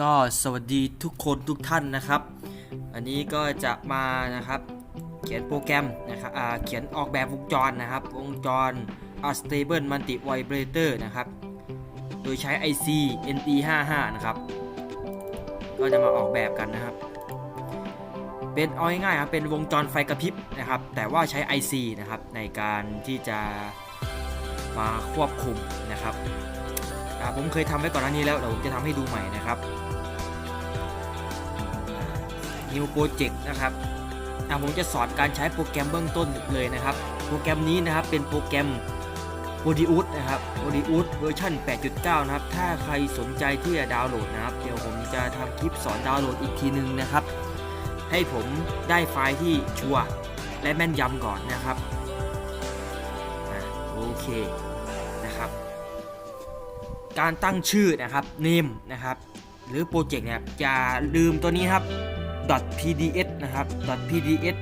ก็สวัสดีทุกคนทุกท่านนะครับ อันนี้ก็จะมานะครับ เขียนโปรแกรมนะครับเขียนออกแบบวงจรนะครับ วงจร Unstable Multi Vibrator นะครับ โดยใช้ IC NE55 นะครับ ก็จะมาออกแบบกันนะครับ เป็นเอาง่ายๆครับเป็นวงจรไฟกระพริบนะครับ แต่ว่าใช้ IC นะครับในการที่จะมาควบคุมนะครับ ผมเคยทำไว้ก่อนหน้านี้แล้วเดี๋ยวผมจะทำให้ดูใหม่นะครับ New Project นะครับอ่าผมจะสอนการใช้โปรแกรมเบื้องต้นเลยนะครับ โปรแกรมนี้นะครับเป็นโปรแกรม p o d i u s นะครับ p o d i u s เวอร์ชัน8.9 นะครับ ถ้าใครสนใจที่จะดาวน์โหลดนะครับ เดี๋ยวผมจะทำคลิปสอนดาวน์โหลดอีกทีนึงนะครับ ให้ผมได้ไฟล์ที่ชัวร์และแม่นยำก่อนนะครับโอเค การตั้งชื่อนะครับ name นะครับ หรือโปรเจกต์เนี่ยอย่าลืมตัวนี้ครับ .pds นะครับ .pds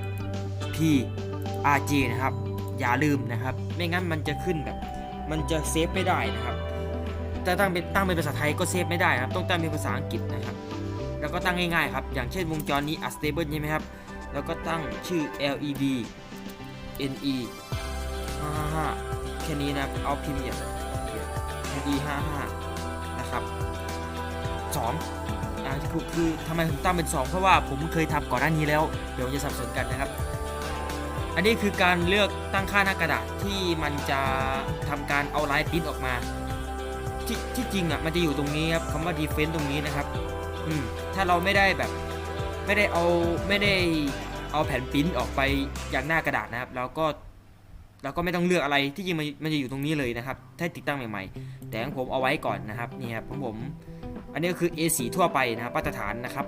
prj นะครับ อย่าลืมนะครับ ไม่งั้นมันจะขึ้นแบบ มันจะเซฟไม่ได้นะครับถ้าตั้งเป็นตั้งเป็นภาษาไทยก็เซฟไม่ได้นะครับ ต้องตั้งเป็นภาษาอังกฤษนะครับ แล้วก็ตั้งง่ายๆครับ อย่างเช่นวงจรนี้ unstable ใช่ไหมครับ แล้วก็ตั้งชื่อ led ne 55แค่นี้นะครับเอาพิมพ์อย่าง e 5 5 นะครับ2อ่าคือคือทำไมผมตั้งเป็น 2 เพราะว่าผมเคยทำก่อนหน้านี้แล้ว เดี๋ยวจะสับสนกันนะครับ อันนี้คือการเลือกตั้งค่าหน้ากระดาษที่มันจะทำการเอาลายปิ้นออกมาที่ที่จริงอะมันจะอยู่ตรงนี้ครับคำว่า defense ตรงนี้นะครับอืมถ้าเราไม่ได้แบบไม่ได้เอาไม่ได้เอาแผ่นปิ้นออกไปอย่างหน้ากระดาษนะครับ แล้วก็ เราก็ไม่ต้องเลือกอะไรที่จริงมันมันจะอยู่ตรงนี้เลยนะครับ ถ้าติดตั้งใหม่ๆ แต่ของผมเอาไว้ก่อนนะครับนี่ครับของผม อันนี้ก็คือ A4 ทั่วไปนะครับมาตรฐานนะครับ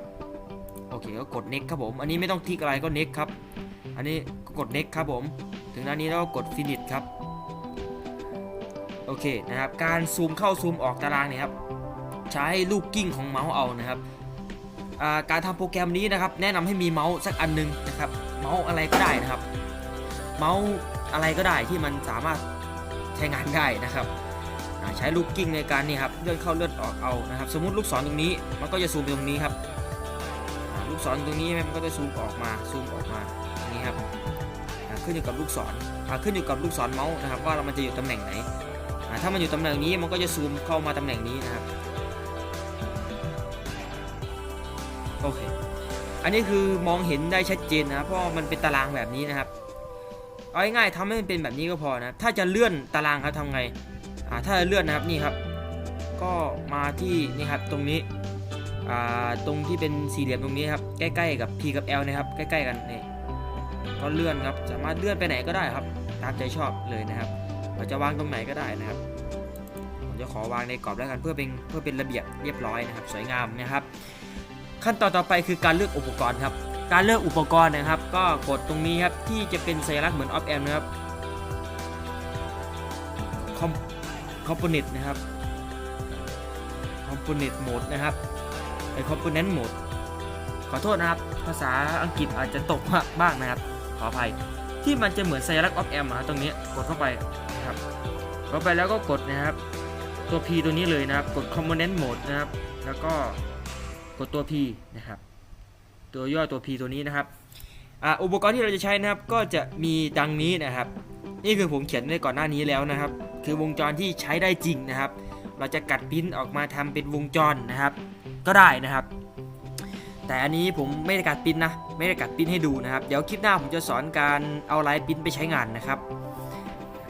โอเคก็กด next ครับผม อันนี้ไม่ต้องทิกอะไรก็ next ครับ อันนี้ก็กด next ครับผม ถึงหน้านนี้แล้วก็กด finish ครับ โอเคนะครับ การซูมเข้าซูมออกตารางเนี่ยครับ ใช้ลูกกิ้งของเมาส์เอานะครับ การทำโปรแกรมนี้นะครับ แนะนำให้มีเมาส์สักอันหนึงนะครับ เมาส์อะไรก็ได้นะครับ เมาส์ อะไรก็ได้ที่มันสามารถใช้งานได้นะครับใช้ลูกกิ้งในการนี่ครับเลื่อนเข้าเลื่อนออกเอานะครับ สมมติลูกศรตรงนี้มันก็จะซูมไปตรงนี้ครับลูกศรตรงนี้มันก็จะซูมออกมาซูมออกมาอย่างนี้ครับขึ้นอยู่กับลูกศรขึ้นอยู่กับลูกศรเมาส์นะครับ ว่ามันจะอยู่ตำแหน่งไหนถ้ามันอยู่ตำแหน่งนี้มันก็จะซูมเข้ามาตำแหน่งนี้นะครับโอเคอันนี้คือมองเห็นได้ชัดเจนนะเพราะมันเป็นตารางแบบนี้นะครับ เอาง่ายๆทำให้มันเป็นแบบนี้ก็พอนะ ถ้าจะเลื่อนตารางครับทำไง อ่า ถ้าจะเลื่อนนะครับนี่ครับ ก็มาที่นี่ครับตรงนี้ อ่า ตรงที่เป็นสี่เหลี่ยมตรงนี้ครับ ใกล้ๆกับ P กับ L นะครับ ใกล้ๆกันนี่ ก็เลื่อนครับ สามารถเลื่อนไปไหนก็ได้ครับ ตามใจชอบเลยนะครับ เราจะวางตรงไหนก็ได้นะครับ ผมจะขอวางในกรอบแล้วกันเพื่อเป็นเพื่อเป็นระเบียบเรียบร้อยนะครับ สวยงามนะครับ ขั้นตอนต่อไปคือการเลือกอุปกรณ์ครับ การเลือกอุปกรณ์นะครับ ก็กดตรงนี้ครับที่จะเป็นสัญลักษณ์เหมือนออฟแอมนะครับคอมคอมโพเนตนะครับคอมโพเนตโหมดนะครับไอคอมโพเนนต์โหมดขอโทษนะครับ ภาษาอังกฤษอาจจะตกบ้างนะครับ ขออภัยที่มันจะเหมือนสัญลักษณ์ออฟแอมตรงนี้กดเข้าไปนะครับกดไปแล้วก็กดนะครับ ตัว P ตัวนี้เลยนะครับ กด Component Mode นะครับ แล้วก็กดตัว P นะครับ ตัวย่อตัว P ตัวนี้นะครับอุปกรณ์ที่เราจะใช้นะครับก็จะมีดังนี้นะครับ นี่คือผมเขียนไว้ก่อนหน้านี้แล้วนะครับ คือวงจรที่ใช้ได้จริงนะครับ เราจะกัดพิ้นออกมาทำเป็นวงจรนะครับ ก็ได้นะครับ แต่อันนี้ผมไม่ได้กัดพิ้นนะไม่ได้กัดพิ้นให้ดูนะครับ เดี๋ยวคลิปหน้าผมจะสอนการเอาลายพิ้นไปใช้งานนะครับ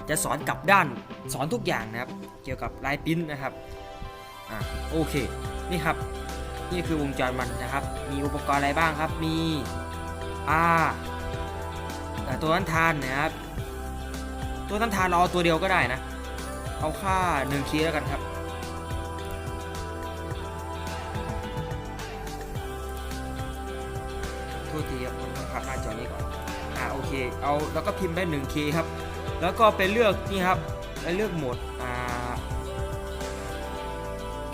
จะสอนกลับด้านสอนทุกอย่างนะครับ เกี่ยวกับลายพิ้นนะครับอ่าโอเคนี่ครับ นี่คือวงจรมันนะครับ มีอุปกรณ์อะไรบ้างครับ มีอ่าตัวนั้นทานนะครับ ตัวนั้นทานเราเอาตัวเดียวก็ได้นะ เอาค่า1คีแล้วกันครับ โทษทีครับต้องพับหน้าจอนี้ก่อน อ่าโอเค เอาแล้วก็พิมพ์ได้1คีครับ แล้วก็ไปเลือกนี่ครับไปเลือกโหมด อ่า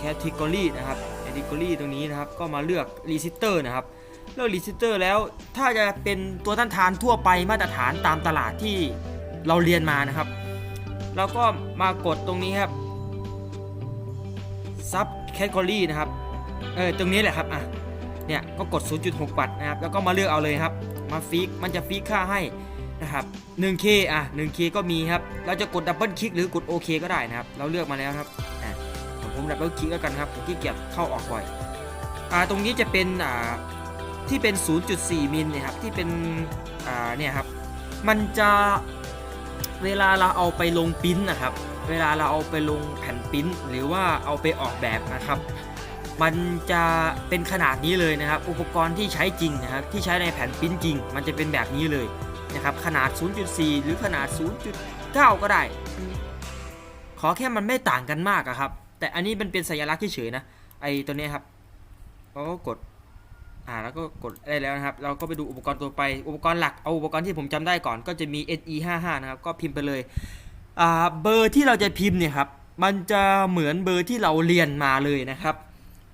category นะครับ category ตรงนี้นะครับ ก็มาเลือก resistor นะครับ เลือก resistor แล้วถ้าจะเป็นตัวต้านทานทั่วไปมาตรฐานตามตลาดที่เราเรียนมานะครับ เราก็มากดตรงนี้ครับ sub category นะครับ เออตรงนี้แหละครับ อะ เนี่ย ก็กด 0.6 วัตต์นะครับ แล้วก็มาเลือกเอาเลยครับ มาฟิก มันจะฟิกค่าให้นะครับ 1K อะ 1K ก็มีครับ เราจะกดดับเบิลคลิกหรือกดโอเคก็ได้นะครับ เราเลือกมาแล้วครับ ผมดับเบิลคลิกแล้วกันครับผมขี้เกียจเข้าออกบ่อยอ่าตรงนี้จะเป็นอ่าที่เป็น 0.4 มิลเนี่ยครับที่เป็นอ่าเนี่ยครับมันจะเวลาเราเอาไปลงปิ้นนะครับ เวลาเราเอาไปลงแผ่นปิ้นหรือว่าเอาไปออกแบบนะครับ มันจะเป็นขนาดนี้เลยนะครับ อุปกรณ์ที่ใช้จริงนะครับที่ใช้ในแผ่นปิ้นจริง มันจะเป็นแบบนี้เลยนะครับขนาด 0.4 หรือขนาด 0.9 ก็ได้ ขอแค่มันไม่ต่างกันมากอะครับ แต่อันนี้มันเป็นสัญลักษณ์เฉยๆนะ ไอตัวนี้ครับเราก็กด อ่า แล้วก็กดได้แล้วนะครับ เราก็ไปดูอุปกรณ์ตัวไป อุปกรณ์หลัก เอาอุปกรณ์ที่ผมจำได้ก่อน ก็จะมี SE55 นะครับ ก็พิมพ์ไปเลย อ่า เบอร์ที่เราจะพิมพ์เนี่ยครับ มันจะเหมือนเบอร์ที่เราเรียนมาเลยนะครับ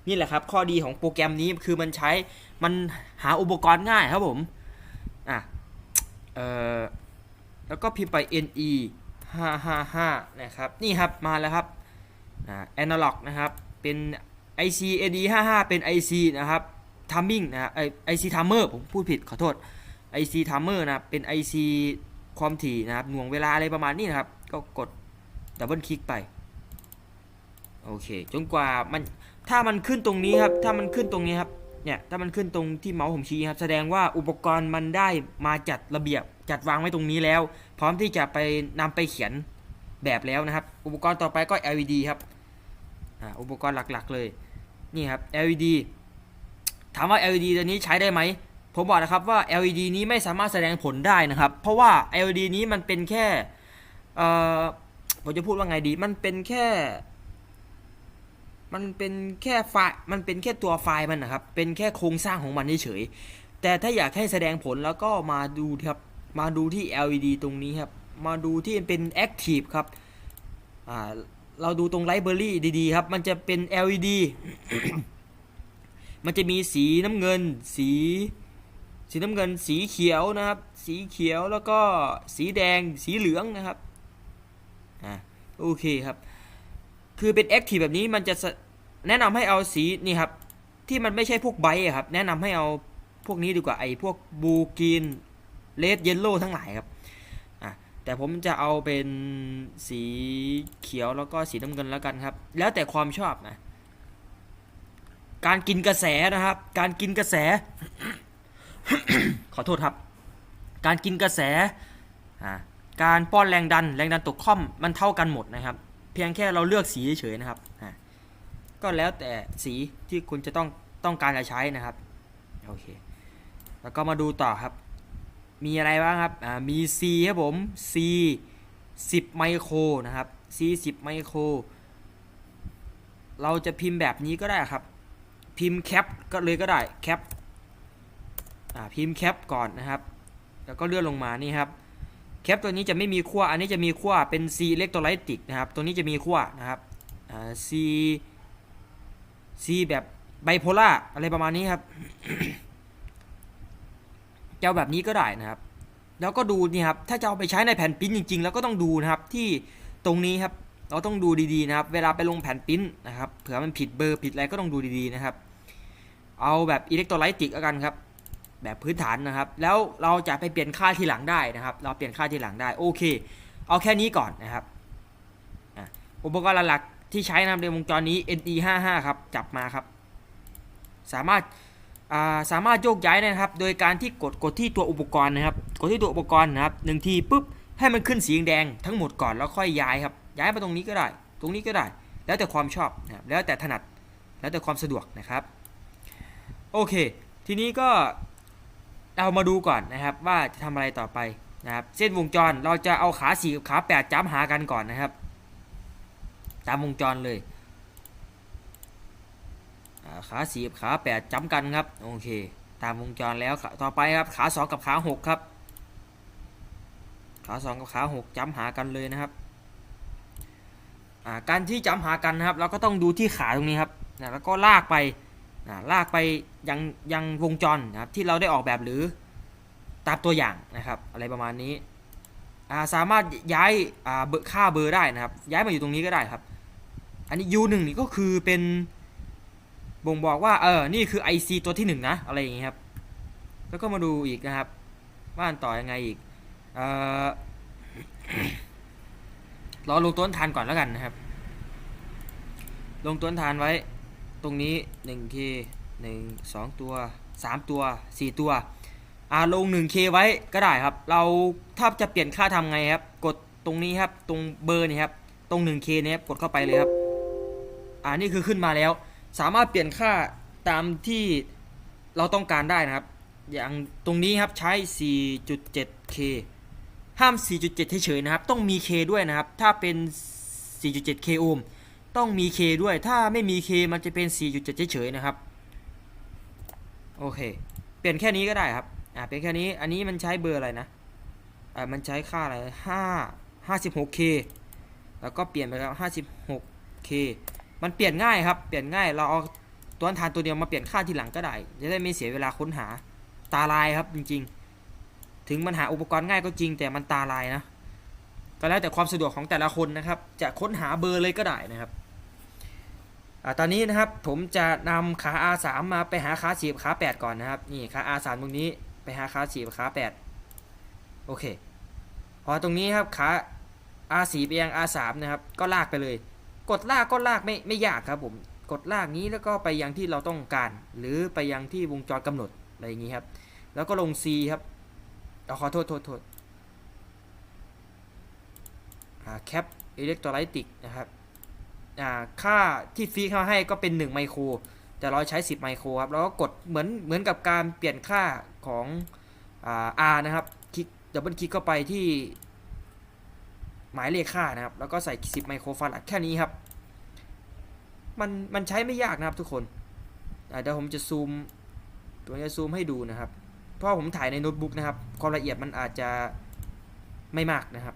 นี่แหละครับ ข้อดีของโปรแกรมนี้คือมันใช้ มันหาอุปกรณ์ง่ายครับผม อะ เอ่อ แล้วก็พิมพ์ไป ne 555นะครับ นี่ครับ มาแล้วครับ อ่า analog นะครับเป็น IC ne 55เป็น IC นะครับ timing นะครับไอ IC timer ผมพูดผิดขอโทษ IC timer นะครับเป็น IC ความถี่นะครับหน่วงเวลาอะไรประมาณนี้นะครับ ก็กดดับเบิลคลิกไป โอเค จนกว่ามันถ้ามันขึ้นตรงนี้ครับ ถ้ามันขึ้นตรงนี้ครับเนี่ยถ้ามันขึ้นตรงที่เมาส์ผมชี้ครับ แสดงว่าอุปกรณ์มันได้มาจัดระเบียบจัดวางไว้ตรงนี้แล้ว พร้อมที่จะไปนำไปเขียน แบบแล้วนะครับ อุปกรณ์ต่อไปก็ LED ครับอ่าอุปกรณ์หลักๆเลยนี่ครับ LED ถามว่า LED ตัวนี้ใช้ได้ไหมผมบอกนะครับว่า LED นี้ไม่สามารถแสดงผลได้นะครับ เพราะว่า LED นี้มันเป็นแค่เอ่อผมจะพูดว่าไงดี มันเป็นแค่ มันเป็นแค่ไฟล์มันเป็นแค่ตัวไฟล์มันนะครับ เป็นแค่โครงสร้างของมันเฉยแต่ถ้าอยากให้แสดงผลแล้วก็มาดูครับ มาดูที่ LED ตรงนี้ครับ มาดูที่เป็น Active ครับเราดูตรง Library ดีๆครับ มันจะเป็น LED มันจะมีสีน้ำเงิน สี สีน้ำเงิน สีเขียวนะครับ สีเขียวแล้วก็สีแดง สีเหลืองนะครับ อ่า โอเคครับ คือเป็น Active แบบนี้มันจะแนะนำให้เอาสีนี่ครับ ที่มันไม่ใช่พวกไบครับ แนะนำให้เอาพวกนี้ดีกว่าไอ้พวกบูกินเลดเยลโล่ทั้งหลายครับ แต่ผมจะเอาเป็นสีเขียวแล้วก็สีน้ำเงินแล้วกันครับ แล้วแต่ความชอบนะ การกินกระแสนะครับ การกินกระแส ขอโทษครับ การกินกระแส การป้อนแรงดัน แรงดันตกค่อมมันเท่ากันหมดนะครับ เพียงแค่เราเลือกสีเฉยๆนะครับ ก็แล้วแต่สีที่คุณจะต้องต้องการจะใช้นะครับ โอเค แล้วก็มาดูต่อครับ มีอะไรบ้างครับอ่ามี C ครับผม C 10 ไมโครนะครับ C 10 ไมโคร เราจะพิมพ์แบบนี้ก็ได้ครับ พิมพ์แคปก็เลยก็ได้แคปอ่าพิมพ์แคปก่อนนะครับ แล้วก็เลื่อนลงมานี่ครับแคปตัวนี้จะไม่มีขั้วอันนี้จะมีขั้วเป็น C อิเล็กโทรไลติกนะครับ ตัวนี้จะมีขั้วนะครับอ่า C C แบบไบโพล่าอะไรประมาณนี้ครับ จะเอาแบบนี้ก็ได้นะครับ แล้วก็ดูนี่ครับถ้าจะเอาไปใช้ในแผ่นปริ้นจริง ๆ แล้วก็ต้องดูนะครับที่ตรงนี้ครับเราต้องดูดีๆนะครับ เวลาไปลงแผ่นปริ้นนะครับเผื่อมันผิดเบอร์ผิดอะไรก็ต้องดูดีๆนะครับ เอาแบบอิเล็กโทรไลติกกันครับ แบบพื้นฐานนะครับ แล้วเราจะไปเปลี่ยนค่าทีหลังได้นะครับ เราเปลี่ยนค่าทีหลังได้โอเค เอาแค่นี้ก่อนนะครับอุปกรณ์หลักที่ใช้นะครับในวงจรนี้ NE55 ครับจับมาครับ สามารถ สามารถโยกย้ายได้นะครับ โดยการที่กดกดที่ตัวอุปกรณ์นะครับ กดที่ตัวอุปกรณ์นะครับหนึ่งทีปุ๊บให้มันขึ้นสีแดงทั้งหมดก่อนแล้วค่อยย้ายครับ ย้ายมาตรงนี้ก็ได้ ตรงนี้ก็ได้ แล้วแต่ความชอบนะครับแล้วแต่ถนัด แล้วแต่ความสะดวกนะครับ โอเค ทีนี้ก็เรามาดูก่อนนะครับว่าจะทำอะไรต่อไปนะครับ เส้นวงจรเราจะเอาขา4กับขา8จ้ำหากันก่อนนะครับ ตามวงจรเลย ขา4กับขา8จ้ำกันครับโอเคตามวงจรแล้วต่อไปครับขา2กับขา6ครับ ขา2กับขา6จ้ำหากันเลยนะครับการที่จ้ำหากันนะครับ เราก็ต้องดูที่ขาตรงนี้ครับแล้วก็ลากไปลากไปยังยังวงจรนะครับที่เราได้ออกแบบหรือตามตัวอย่างนะครับ อะไรประมาณนี้สามารถย้ายเบอร์ค่าเบอร์ได้นะครับ ย้ายมาอยู่ตรงนี้ก็ได้ครับ อันนี้ U1 นี่ก็คือเป็น บ่งบอกว่าเออนี่คือ IC ตัวที่หนึ่งนะอะไรอย่างงี้ครับ แล้วก็มาดูอีกนะครับว่าอันต่อยังไงอีกเอ่อรอลงต้นทานก่อนแล้วกันนะครับ ลงต้นทานไว้ ตรงนี้ 1K 1 2 ตัว 3 ตัว 4 ตัวอ่าลง 1K ไว้ก็ได้ครับ เราถ้าจะเปลี่ยนค่าทำไงครับ กดตรงนี้ครับ ตรงเบอร์นี่ครับ ตรง 1K เนี่ยครับ กดเข้าไปเลยครับ อ่านี่คือขึ้นมาแล้ว สามารถเปลี่ยนค่าตามที่เราต้องการได้นะครับ อย่างตรงนี้ครับใช้ 4.7K ห้าม 4.7 เฉยๆนะครับ ต้องมี K ด้วยนะครับ ถ้าเป็น 4.7K โอห์มต้องมี K ด้วย ถ้าไม่มี K มันจะเป็น 4.7 เฉยๆนะครับ โอเค เปลี่ยนแค่นี้ก็ได้ครับ อ่าเป็นแค่นี้ อันนี้มันใช้เบอร์อะไรนะ อ่า มันใช้ค่าอะไร 5 56K แล้วก็เปลี่ยนไปแล้ว 56K มันเปลี่ยนง่ายครับ เปลี่ยนง่าย เราเอาตัวอันทานตัวเดียวมาเปลี่ยนค่าทีหลังก็ได้ จะได้ไม่เสียเวลาค้นหา ตาลายครับจริง ๆ ถึงมันหาอุปกรณ์ง่ายก็จริงแต่มันตาลายนะ ก็แล้วแต่ความสะดวกของแต่ละคนนะครับ จะค้นหาเบอร์เลยก็ได้นะครับอตอนนี้นะครับผมจะนำขา R3 มาไปหาขา4กับขา8 ก่อนนะครับ นี่ขา R3 ตรงนี้ไปหาขา4กับขา8โอเค พอตรงนี้ครับขา R4 ไปยัง R3 นะครับ ก็ลากไปเลย กดลากก็ลากไม่ไม่ยากครับผมกดลากนี้แล้วก็ไปยังที่เราต้องการ หรือไปยังที่วงจรกำหนดอะไรอย่างนี้ครับ แล้วก็ลง C ครับเอาขอโทษโทษโทษแคปอิเล็กโทรไลติกนะครับค่าที่ฟีเข้าให้ก็เป็น 1 ไมโครแต่เราใช้ 10 ไมโครครับแล้วก็กดเหมือนเหมือนกับการเปลี่ยนค่าของอ่า R นะครับคลิกดับเบิลคลิกเข้าไปที่ หมายเลขค่านะครับ แล้วก็ใส่ 10 ไมโครฟาราดแค่นี้ครับ มันมันใช้ไม่ยากนะครับทุกคนเดี๋ยวผมจะซูม ตัวนี้ซูมให้ดูนะครับ เพราะผมถ่ายในโน้ตบุ๊กนะครับ ความละเอียดมันอาจจะไม่มากนะครับ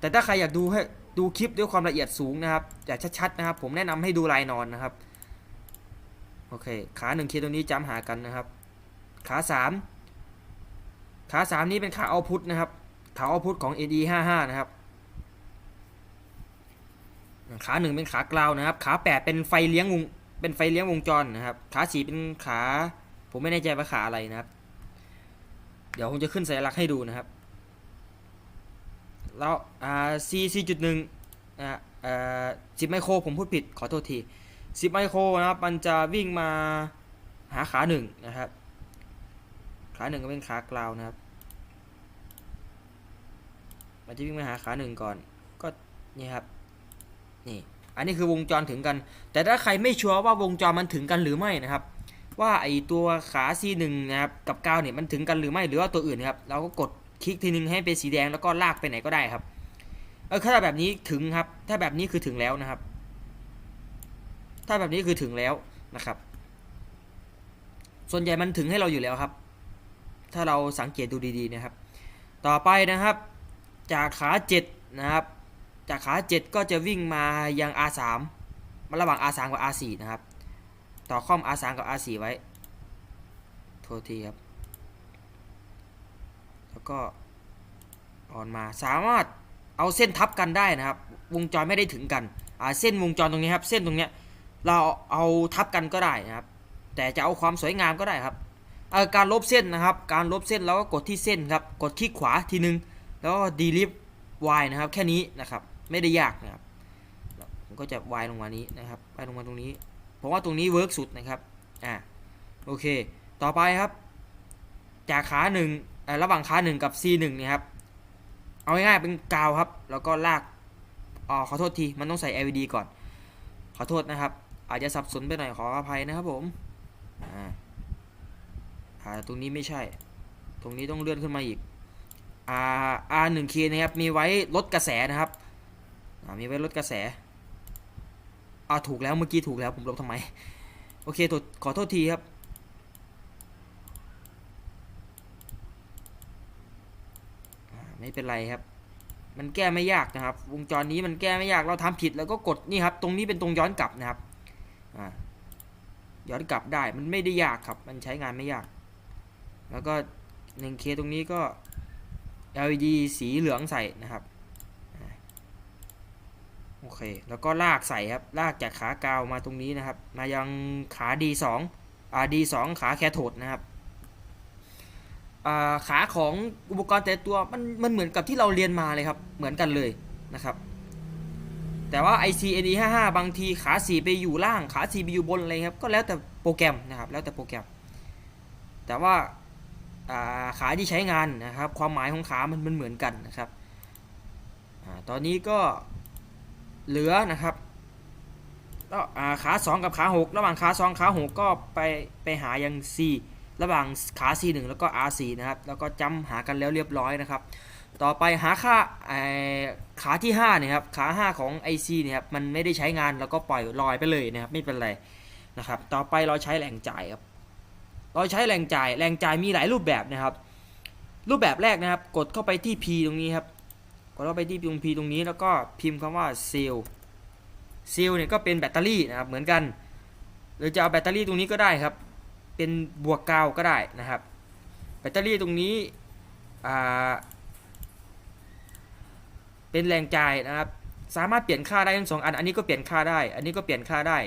แต่ถ้าใครอยากดูให้ดูคลิปด้วยความละเอียดสูงนะครับอยากชัดๆนะครับ ผมแนะนำให้ดูลายนอนนะครับ โอเค ขา1เคตรงนี้จำหากันนะครับ ขา3ขา3นี้เป็นขาเอาพุทนะครับ ขาเอาพุทของ AD55 นะครับ ขาหนึ่งเป็นขากราวนะครับ ขา8เป็นไฟเลี้ยงวง เป็นไฟเลี้ยงวงจรนะครับ ขาสี่เป็นขา ผมไม่แน่ใจว่าขาอะไรนะครับ เดี๋ยวผมจะขึ้นสัญลักษณ์ให้ดูนะครับ แล้วอ่า C C จุดหนึ่งอ่าอ่อสิบไมโครผมพูดผิดขอโทษทีสิบไมโครนะครับ มันจะวิ่งมาหาขาหนึ่งนะครับ ขาหนึ่งก็เป็นขากราวนะครับ มันจะวิ่งมาหาขาหนึ่งก่อน ก็นี่ครับ นี่ อันนี้คือวงจรถึงกัน แต่ถ้าใครไม่ชัวร์ว่าวงจรมันถึงกันหรือไม่นะครับ ว่าไอตัวขา C1 นะครับ กับกาวเนี่ยมันถึงกันหรือไม่ หรือว่าตัวอื่นครับ เราก็กดคลิกทีนึงให้เป็นสีแดงแล้วก็ลากไปไหนก็ได้ครับ เออถ้าแบบนี้ถึงครับ ถ้าแบบนี้คือถึงแล้วนะครับ ถ้าแบบนี้คือถึงแล้วนะครับ ส่วนใหญ่มันถึงให้เราอยู่แล้วครับ ถ้าเราสังเกตดูดีๆนะครับ ต่อไปนะครับ จากขา7นะครับ จากขา 7 ก็จะวิ่งมายัง R3 มาระหว่าง R3 กับ R4 นะครับ ต่อข้อม R3 กับ R4 ไว้ โทษทีครับ แล้วก็อ่อนมาสามารถเอาเส้นทับกันได้นะครับ วงจรไม่ได้ถึงกันอ่าเส้นวงจรตรงนี้ครับ เส้นตรงเนี้ยเราเอาทับกันก็ได้นะครับ แต่จะเอาความสวยงามก็ได้ครับการลบเส้นนะครับ การลบเส้นแล้วก็กดที่เส้นครับ กดที่ขวาทีนึง แล้วก็ delete y นะครับ แค่นี้นะครับ ไม่ได้ยากนะครับผมก็จะ y ลงมานี้นะครับ y ลงมาตรงนี้ผมว่าตรงนี้เวิร์กสุดนะครับ อ่า โอเค ต่อไปครับ จากขาหนึ่งระหว่างขาหนึ่งกับ C หนึ่งเนี่ยครับ เอาง่ายๆเป็นกาวครับ แล้วก็ลากอ๋อขอโทษที มันต้องใส่ LED ก่อน ขอโทษนะครับ อาจจะสับสนไปหน่อยขออภัยนะครับผม อ่า ตรงนี้ไม่ใช่ ตรงนี้ต้องเลื่อนขึ้นมาอีก R R 1 K นะครับมีไว้ลดกระแสนะครับมีไว้ลดกระแสอ่าถูกแล้วเมื่อกี้ถูกแล้วผมลบทำไม โอเคขอโทษทีครับไม่เป็นไรครับ มันแก้ไม่ยากนะครับ วงจรนี้มันแก้ไม่ยากเราทำผิดแล้วก็กดนี่ครับ ตรงนี้เป็นตรงย้อนกลับนะครับอ่าย้อนกลับได้มันไม่ได้ยากครับ มันใช้งานไม่ยาก แล้วก็ 1K ตรงนี้ก็ LED สีเหลืองใส่นะครับโอเค แล้วก็ลากใส่ครับ ลากจากขากาวมาตรงนี้นะครับ มายังขา D2 อ่า D2 ขาแคโทดนะครับอ่าขาของอุปกรณ์แต่ตัวมันมันเหมือนกับที่เราเรียนมาเลยครับ เหมือนกันเลยนะครับ แต่ว่า IC NE55 บางทีขา 4 ไปอยู่ล่าง ขา 4 ไปอยู่บนอะไรครับ ก็แล้วแต่โปรแกรมนะครับ แล้วแต่โปรแกรม แต่ว่า ขาที่ใช้งานนะครับ ความหมายของขามันมันเหมือนกันนะครับอตอนนี้ก็เหลือนะครับก็อ่าขา2กับขา6 ระหว่างขา2ขา6 ก็ไปไปหายัง C ระหว่างขา C1 แล้วก็ R4 นะครับ แล้วก็จำหากันแล้วเรียบร้อยนะครับ ต่อไปหาค่าขาที่5เนี่ยครับ ขา 5 ของ IC เนี่ยครับ มันไม่ได้ใช้งานแล้วก็ปล่อยลอยไปเลยนะครับ ไม่เป็นไรนะครับ ต่อไปเราใช้แหล่งจ่ายครับ เราใช้แหล่งจ่ายแหล่งจ่ายมีหลายรูปแบบนะครับ รูปแบบแรกนะครับ กดเข้าไปที่ P ตรงนี้ครับกดเข้าไปที่ตรง P ตรงนี้แล้วก็พิมพ์คำว่าเซลล์เซลล์เนี่ยก็เป็นแบตเตอรี่นะครับเหมือนกัน หรือจะเอาแบตเตอรี่ตรงนี้ก็ได้ครับ เป็นบวกกาวก็ได้นะครับ แบตเตอรี่ตรงนี้เป็นแรงจ่ายนะครับ สามารถเปลี่ยนค่าได้ทั้งสองอัน อันนี้ก็เปลี่ยนค่าได้ อันนี้ก็เปลี่ยนค่าได้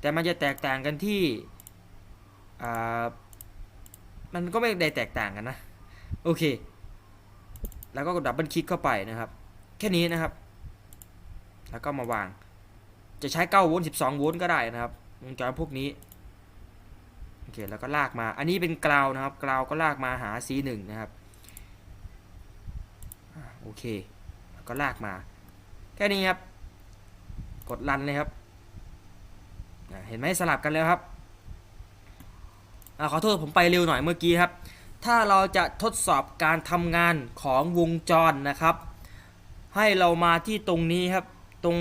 แต่มันจะแตกต่างกันที่ มันก็ไม่ได้แตกต่างกันนะ โอเค แล้วก็กดดับเบิลคลิกเข้าไปนะครับ แค่นี้นะครับ แล้วก็มาวาง จะใช้9โวลต์12โวลต์ก็ได้นะครับวงจรพวกนี้โอเคแล้วก็ลากมา อันนี้เป็นกราวนะครับกราวก็ลากมาหา C1 นะครับโอเคแล้วก็ลากมา แค่นี้ครับ กดรันเลยครับเห็นไหมสลับกันแล้วครับ ขอโทษผมไปเร็วหน่อยเมื่อกี้ครับ ถ้าเราจะทดสอบการทำงานของวงจรนะครับ ให้เรามาที่ตรงนี้ครับ ตรง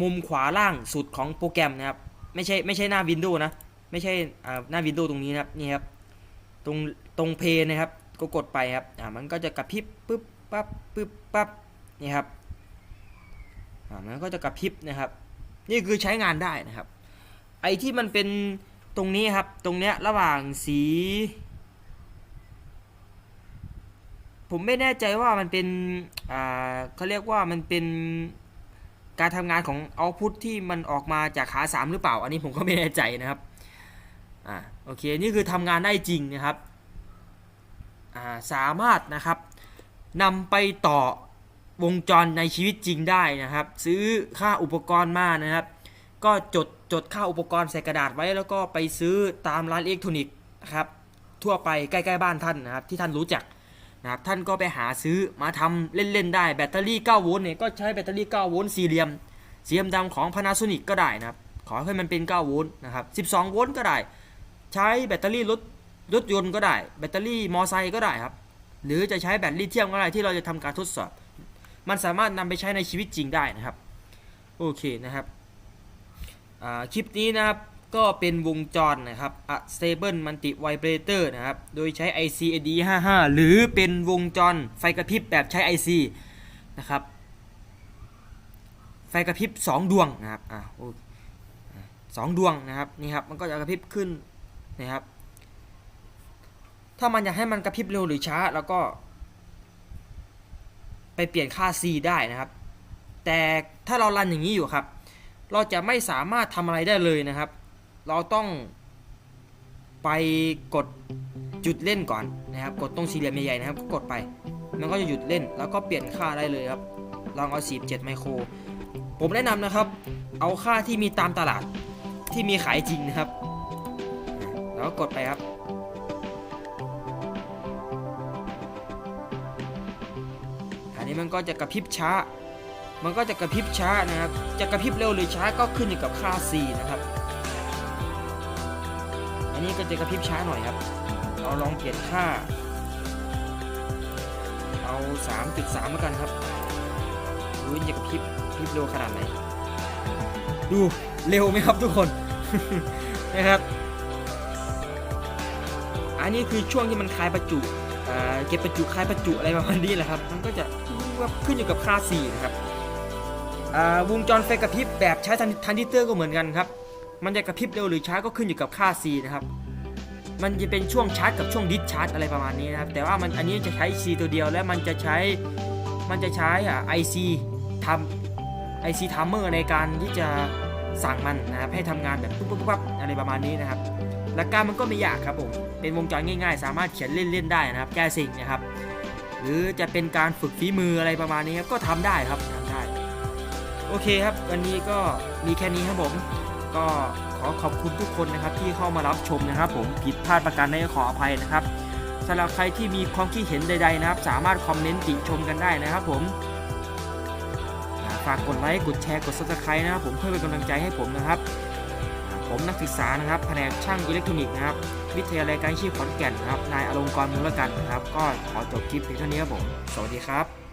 มุมขวาล่างสุดของโปรแกรมนะครับ ไม่ใช่ไม่ใช่หน้า Windows นะ ไม่ใช่หน้า Windows ตรงนี้นะครับนี่ครับ ตรงตรงเพย์นะครับ ก็กดไปครับอ่ามันก็จะกระพริบปึ๊บปั๊บปึ๊บปั๊บนี่ครับอ่ามันก็จะกระพริบนะครับ นี่คือใช้งานได้นะครับ ไอที่มันเป็น ตรงนี้ครับตรงเนี้ยระหว่างสี ผมไม่แน่ใจว่ามันเป็นอ่าเขาเรียกว่ามันเป็นการทำงานของเอาพุทที่มันออกมาจากขา 3 หรือเปล่า อันนี้ผมก็ไม่แน่ใจนะครับอ่าโอเคนี่คือทำงานได้จริงนะครับอ่าสามารถนะครับนำไปต่อวงจรในชีวิตจริงได้นะครับ ซื้อค่าอุปกรณ์มานะครับ ก็จด จดค่าอุปกรณ์ใส่กระดาษไว้แล้วก็ไปซื้อตามร้านอิเล็กทรอนิกส์นะครับทั่วไปใกล้ๆบ้านท่านนะครับที่ท่านรู้จักนะครับท่านก็ไปหาซื้อมาทำเล่นๆได้แบตเตอรี่9โวลต์เนี่ยก็ใช้แบตเตอรี่9โวลต์สี่เหลี่ยมซีเรียมดำของ Panasonic ก็ได้นะครับขอให้มันเป็น9โวลต์นะครับ12โวลต์ก็ได้ ใช้แบตเตอรี่รถรถยนต์ก็ได้ แบตเตอรี่มอไซค์ก็ได้ครับหรือจะใช้แบตลิเธียมก็ได้ที่เราจะทำการทดสอบ มันสามารถนำไปใช้ในชีวิตจริงได้นะครับ โอเคนะครับ คลิปนี้นะครับก็เป็นวงจรนะครับ A Stable Multi Vibrator นะครับ โดยใช้ IC AD55 หรือเป็นวงจรไฟกระพริบแบบใช้ IC นะครับ ไฟกระพริบ 2 ดวงนะครับอ่าสองดวงนะครับนี่ครับมันก็จะกระพริบขึ้นนะครับ ถ้ามันอยากให้มันกระพริบเร็วหรือช้า แล้วก็ ไปเปลี่ยนค่า C ได้นะครับ แต่ถ้าเรารันอย่างนี้อยู่ครับ เราจะไม่สามารถทำอะไรได้เลยนะครับ เราต้องไปกดหยุดเล่นก่อนนะครับ กดตรงสี่เหลี่ยมใหญ่ๆนะครับ ก็กดไป มันก็จะหยุดเล่น แล้วก็เปลี่ยนค่าได้เลยครับ ลองเอา 47 ไมโคร ผมแนะนำนะครับ เอาค่าที่มีตามตลาดที่มีขายจริงนะครับ แล้วก็กดไปครับอันนี้มันก็จะกระพริบช้า มันก็จะกระพริบช้านะครับ จะกระพริบเร็วหรือช้าก็ขึ้นอยู่กับค่า C นะครับ อันนี้ก็จะกระพริบช้าหน่อยครับ เราลองเปลี่ยนค่า เอา 3.3แล้วกันครับดูว่าจะกระพริบพริบเร็วขนาดไหน ดูเร็วไหมครับทุกคนนะครับ อันนี้คือช่วงที่มันคลายประจุเก็บประจุคลายประจุอะไรประมาณนี้แหละครับ มันก็จะขึ้นอยู่กับค่า C นะครับ วงจรไฟกระพริบแบบใช้ทันดิเตอร์ก็เหมือนกันครับ มันจะกระพริบเร็วหรือช้าก็ขึ้นอยู่กับค่า C นะครับ มันจะเป็นช่วงชาร์จกับช่วงดิสชาร์จอะไรประมาณนี้นะครับ แต่ว่ามันอันนี้จะใช้ C ตัวเดียวและมันจะใช้ มันจะใช้อะ IC ท IC Timer ในการที่จะสั่งมันนะครับให้ทำงานแบบปุ๊บปุ๊บปั๊บอะไรประมาณนี้นะครับ หลักการมันก็ไม่ยากครับผม เป็นวงจรง่ายๆ สามารถเขียนเล่นๆได้นะครับ แก้สิ่งนะครับ หรือจะเป็นการฝึกฝีมืออะไรประมาณนี้ครับก็ทำได้ครับ โอเคครับ วันนี้ก็มีแค่นี้ครับผม ก็ขอขอบคุณทุกคนนะครับที่เข้ามารับชมนะครับ ผมผิดพลาดประการใดก็ขออภัยนะครับสำหรับใครที่มีความคิดเห็นใดๆนะครับ สามารถคอมเมนต์ติชมกันได้นะครับผมฝากกดไลค์กดแชร์กด subscribe นะครับผมเพื่อเป็นกำลังใจให้ผมนะครับ ผมนักศึกษานะครับแผนกช่างอิเล็กทรอนิกส์นะครับวิทยาลัยการชีพขอนแก่นนะครับนายอลงกรณ์มูละกันนะครับ ก็ขอจบคลิปเพียงเท่านี้ครับผม สวัสดีครับ